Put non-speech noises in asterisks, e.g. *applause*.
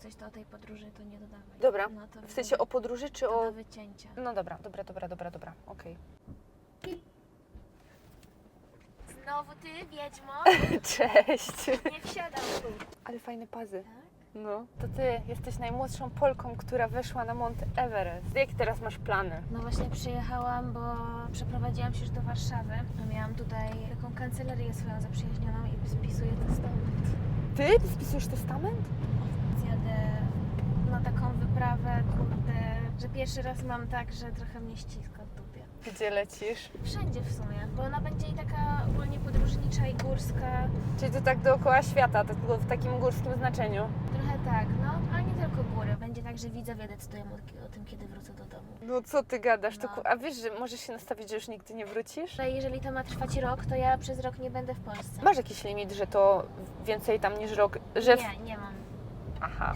coś, to o tej podróży to nie dodawaj. Dobra. No to W sensie o podróży czy o... do wycięcia. No dobra, dobra, dobra, dobra, dobra, okej. Znowu ty, wiedźmo? *laughs* Cześć! Nie wsiadam tu. Ale fajne pazy. Tak? No. To ty jesteś najmłodszą Polką, która weszła na Mount Everest. Jakie teraz masz plany? No właśnie przyjechałam, bo przeprowadziłam się już do Warszawy. Miałam tutaj taką kancelarię swoją zaprzyjaźnioną i spisuję testament. Ty spisujesz testament? Jadę na taką wyprawę, kurde, że pierwszy raz mam tak, że trochę mnie ściska w dupie. Gdzie lecisz? Wszędzie w sumie, bo ona będzie i taka ogólnie podróżnicza i górska. Czyli to tak dookoła świata, to tylko w takim górskim znaczeniu. Trochę tak, no, ale nie tylko góry. Będzie tak, że widzowie decydują o, o tym, kiedy wrócę do domu. No co ty gadasz? To No. ku... A wiesz, że możesz się nastawić, że już nigdy nie wrócisz? Ale jeżeli to ma trwać rok, to ja przez rok nie będę w Polsce. Masz jakiś limit, że to więcej tam niż rok, że... w- Nie, nie mam. Aha.